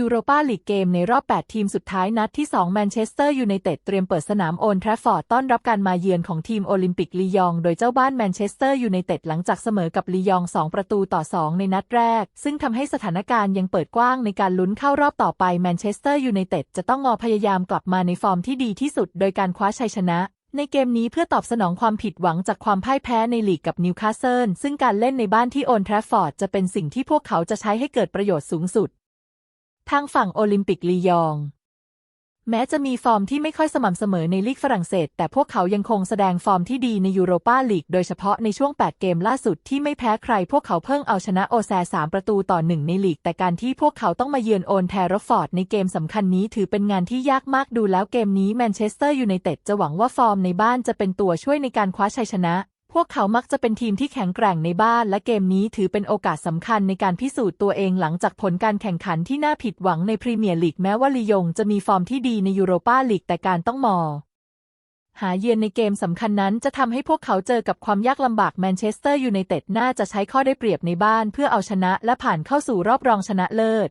ยูโรปาลีกเกมในรอบ 8 ทีมสุดท้ายนัดที่ 2 แมนเชสเตอร์ยูไนเต็ดเตรียมเปิดสนามโอนแทรฟฟอร์ดต้อนรับการมาเยือนของทีมโอลิมปิกลียองโดยเจ้าบ้านแมนเชสเตอร์ยูไนเต็ดหลังจากเสมอกับลียอง2 ประตูต่อ 2 ในนัดแรก ซึ่งทำให้สถานการณ์ยังเปิดกว้างในการลุ้นเข้ารอบต่อไปแมนเชสเตอร์ยูไนเต็ดจะต้องงอพยายามกลับมาในฟอร์มที่ดีที่สุด โดยการคว้าชัยชนะในเกมนี้เพื่อตอบสนองความผิดหวังจากความพ่ายแพ้ในลีกกับนิวคาสเซิลซึ่งการเล่นในบ้านที่โอนแทรฟฟอร์ดจะเป็นสิ่งที่พวกเขาจะใช้ให้เกิดประโยชน์สูงสุด ทางฝั่งโอลิมปิกลียอง แม้จะมีฟอร์มที่ไม่ค่อยสม่ำเสมอในลีกฝรั่งเศส แต่พวกเขายังคงแสดงฟอร์มที่ดีในยูโรปาลีก โดยเฉพาะในช่วง 8 เกมล่าสุดที่ไม่แพ้ใคร พวกเขาเพิ่งเอาชนะโอแซ3ประตูต่อหนึ่งในลีก แต่การที่พวกเขาต้องมาเยือนโอนแทรฟอร์ดในเกมสำคัญนี้ถือเป็นงานที่ยากมากดูแล้วเกมนี้แมนเชสเตอร์ยูไนเต็ดจะหวังว่าฟอร์มในบ้านจะเป็นตัวช่วยในการคว้าชัยชนะ พวกเขามักจะเป็นทีมที่แข็งแกร่งในบ้านและเกมนี้ถือเป็นโอกาสสำคัญในการพิสูจน์ตัวเองหลังจากผลการแข่งขันที่น่าผิดหวังในพรีเมียร์ลีกแม้ว่าลียงจะมีฟอร์มที่ดีในยูโรปาลีกแต่การต้องมอหาเยือนในเกมสำคัญนั้นจะทำให้พวกเขาเจอกับความยากลำบากแมนเชสเตอร์ยูไนเต็ดน่าจะใช้ข้อได้เปรียบในบ้านเพื่อเอาชนะและผ่านเข้าสู่รอบรองชนะเลิศ